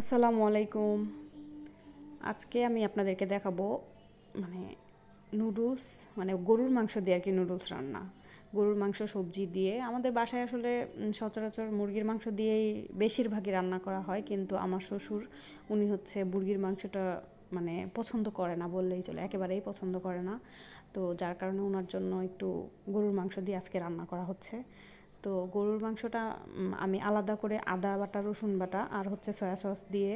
আসসালামু আলাইকুম। আজকে আমি আপনাদেরকে দেখাবো মানে নুডলস মানে গরুর মাংস দিয়ে আর কি নুডলস রান্না। গরুর মাংস, সবজি দিয়ে। আমাদের বাসায় আসলে সচরাচর মুরগির মাংস দিয়েই বেশিরভাগই রান্না করা হয়। কিন্তু আমার শ্বশুর, উনি হচ্ছে মুরগির মাংসটা মানে পছন্দ করে না বললেই চলে, একেবারেই পছন্দ করে না। তো যার কারণে ওনার জন্য একটু গরুর মাংস দিয়ে আজকে রান্না করা হচ্ছে। তো গরুর মাংসটা আমি আলাদা করে আদা বাটা, রসুন বাটা আর হচ্ছে সয়া সস দিয়ে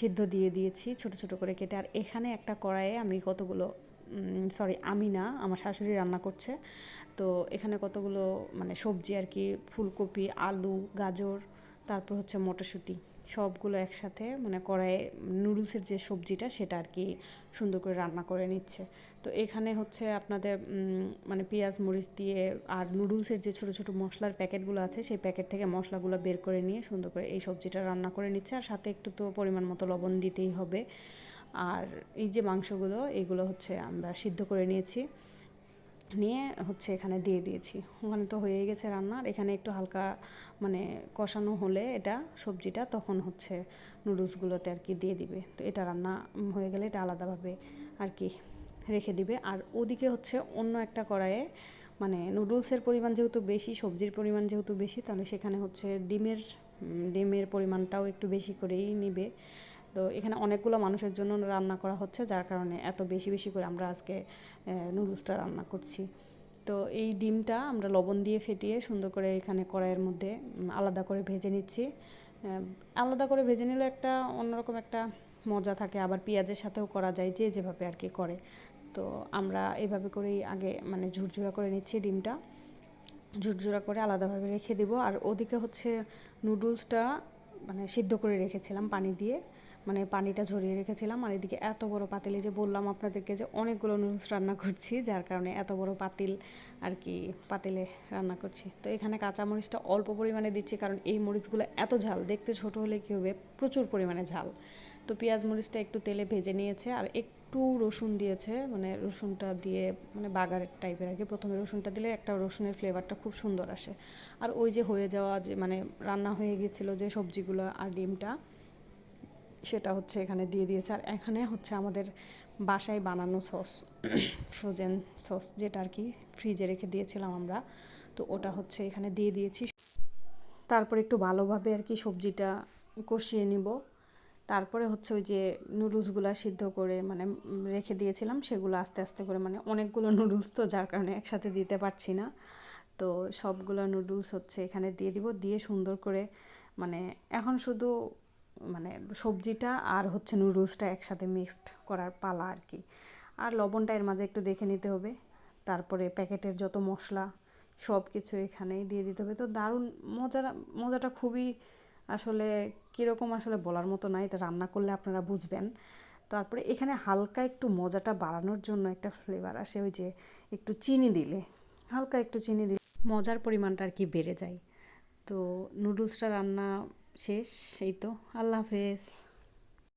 সিদ্ধ দিয়ে দিয়েছি ছোট ছোট করে কেটে। আর এখানে একটা কড়াইয়ে আমি কতগুলো সরি আমি না, আমার শাশুড়ি রান্না করছে। তো এখানে কতগুলো মানে সবজি আর কি, ফুলকপি, আলু, গাজর, তারপর হচ্ছে মটরশুঁটি। সবগুলো একসাথে মানে কড়াইয়ে নুডলসের যে সবজিটা সেটা আর কি সুন্দর করে রান্না করে নিচ্ছে। তো এখানে হচ্ছে আপনাদের মানে পেঁয়াজ, মরিচ দিয়ে আর নুডলসের যে ছোটো ছোটো মশলার প্যাকেটগুলো আছে সেই প্যাকেট থেকে মশলাগুলো বের করে নিয়ে সুন্দর করে এই সবজিটা রান্না করে নিচ্ছে। আর সাথে একটু তো পরিমাণ মতো লবণ দিতেই হবে। আর এই যে মাংসগুলো, এগুলো হচ্ছে আমরা সিদ্ধ করে নিয়েছি। নিয়ে হচ্ছে এখানে দিয়ে দিয়েছি। ওখানে তো হয়ে গেছে রান্নার এখানে একটু হালকা মানে কষানো হলে এটা সবজিটা তখন হচ্ছে নুডলসগুলোতে আর কি দিয়ে দিবে। তো এটা রান্না হয়ে গেলে এটা আলাদাভাবে আর কি রেখে দিবে। আর ওদিকে হচ্ছে অন্য একটা কড়াইয়ে মানে নুডলসের পরিমাণ যেহেতু বেশি, সবজির পরিমাণ যেহেতু বেশি, তাহলে সেখানে হচ্ছে ডিমের ডিমের পরিমাণটাও একটু বেশি করেই নিবে। তো এখানে অনেকগুলো মানুষের জন্য রান্না করা হচ্ছে, যার কারণে এত বেশি বেশি করে আমরা আজকে নুডলসটা রান্না করছি। তো এই ডিমটা আমরা লবণ দিয়ে ফেটিয়ে সুন্দর করে এখানে কড়াইয়ের মধ্যে আলাদা করে ভেজে নিচ্ছি। আলাদা করে ভেজে নিলে একটা অন্যরকম একটা মজা থাকে, আবার পেঁয়াজের সাথেও করা যায়, যে যেভাবে আর কি করে। তো আমরা এভাবে করেই আগে মানে ঝুরঝুরা করে নিচ্ছি ডিমটা। ঝুরঝুরা করে আলাদাভাবে রেখে দিব। আর ওদিকে হচ্ছে নুডলসটা মানে সিদ্ধ করে রেখেছিলাম পানি দিয়ে। মানে পানিটা ঝরিয়ে রেখেছিলাম। আর এদিকে এত বড় পাতিলে যে বললাম আপনাদেরকে যে অনেকগুলো নুডলস রান্না করছি, যার কারণে এত বড় পাতিল আর কি পাতিলে রান্না করছি। তো এখানে কাঁচা মরিচটা অল্প পরিমাণে দিচ্ছি, কারণ এই মরিচগুলো এত ঝাল, দেখতে ছোট হলে কী হবে? প্রচুর পরিমাণে ঝাল। তো পেঁয়াজ মরিচটা একটু তেলে ভেজে নিয়েছে, আর একটু রসুন দিয়েছে মানে রসুনটা দিয়ে মানে বাগার টাইপের আর কি। প্রথমে রসুনটা দিলে একটা রসুনের ফ্লেভারটা খুব সুন্দর আসে। আর ওই যে হয়ে যাওয়া যে মানে রান্না হয়ে গেছিল যে সবজিগুলো আর ডিমটা সেটা হচ্ছে এখানে দিয়ে দিয়েছে। আর এখানে হচ্ছে আমাদের বাসায় বানানো সস, ফ্রোজেন সস যেটা আর কি ফ্রিজে রেখে দিয়েছিলাম আমরা। তো ওটা হচ্ছে এখানে দিয়ে দিয়েছি। তারপর একটু ভালোভাবে আর কি সবজিটা কষিয়ে নিব। তারপরে হচ্ছে ওই যে নুডলসগুলো সিদ্ধ করে মানে রেখে দিয়েছিলাম, সেগুলো আস্তে আস্তে করে মানে অনেকগুলো নুডলস তো যার কারণে একসাথে দিতে পারছি না। তো সবগুলো নুডলস হচ্ছে এখানে দিয়ে দিব, দিয়ে সুন্দর করে মানে এখন শুধু মানে সবজিটা আর হচ্ছে নুডলসটা একসাথে মিক্সড করার পালা আর কি। আর লবণটা এর মাঝে একটু দেখে নিতে হবে। তারপরে প্যাকেটের যত মশলা সব কিছু এখানেই দিয়ে দিতে হবে। তো দারুণ মজা মজাটা খুবই আসলে কীরকম আসলে বলার মতো না, এটা রান্না করলে আপনারা বুঝবেন। তারপরে এখানে হালকা একটু মজাটা বাড়ানোর জন্য একটা ফ্লেভার আসে, ওই যে একটু চিনি দিলে, হালকা একটু চিনি দিলে মজার পরিমাণটা আর কি বেড়ে যায়। তো নুডলসটা রান্না শেষ এই তো আল্লাহ হাফেজ।